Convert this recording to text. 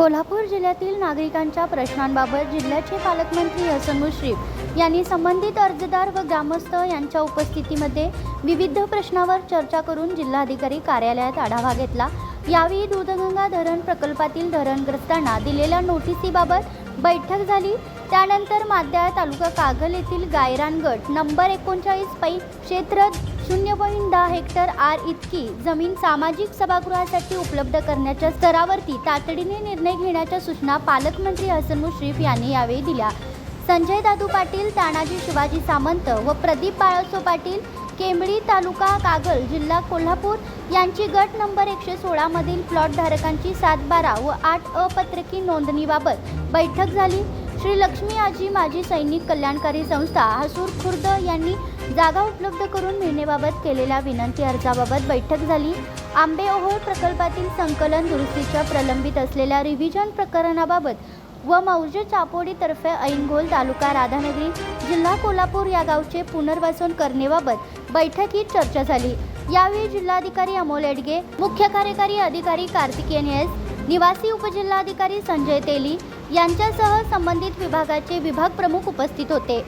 कोल्हापूर जिल्ह्यातील नागरिकांच्या प्रश्नांबाबत जिल्ह्याचे पालकमंत्री हसन मुश्रीफ यांनी संबंधित अर्जदार व ग्रामस्थ यांच्या उपस्थितीमध्ये विविध प्रश्नावर चर्चा करून जिल्हाधिकारी कार्यालयात आढावा घेतला. यावेळी दूधगंगा धरण प्रकल्पातील धरणग्रस्तांना दिलेल्या नोटिसीबाबत बैठक झाली. त्यानंतर माद्या तालुका कागल येथील गायरान गट नंबर एकोणचाळीस पै क्षेत्र शून्य पॉईंट दहा हेक्टर आर इतकी जमीन सामाजिक सभागृहासाठी उपलब्ध करण्याच्या स्तरावरती तातडीने निर्णय घेण्याच्या सूचना पालकमंत्री हसन मुश्रीफ यांनी यावेळी दिल्या. संजय दादू पाटील तानाजी शिवाजी सामंत व प्रदीप बाळासो पाटील केंबळी तालुका कागल जिल्हा कोल्हापूर यांची गट नंबर एकशे सोळामधील प्लॉट धारकांची सात बारा व आठ अपत्रकी नोंदणीबाबत बैठक झाली. श्री लक्ष्मी आजी माजी सैनिक कल्याणकारी संस्था हसूर खुर्द यांनी जागा उपलब्ध करून मिळण्याबाबत केलेल्या विनंती अर्जाबाबत बैठक झाली. आंबेओहोळ प्रकल्पातील संकलन दुरुस्तीच्या प्रलंबित असलेल्या रिव्हिजन प्रकरणाबाबत व मौजे चापोडीतर्फे ऐनगोल तालुका राधानगरी जिल्हा कोल्हापूर या गावचे पुनर्वसन करणेबाबत बैठकीत चर्चा झाली. यावेळी जिल्हाधिकारी अमोल एडगे मुख्य कार्यकारी अधिकारी कार्तिकेयन एस निवासी उपजिल्हाधिकारी संजय तेली यांच्यासह संबंधित विभागाचे विभाग प्रमुख उपस्थित होते.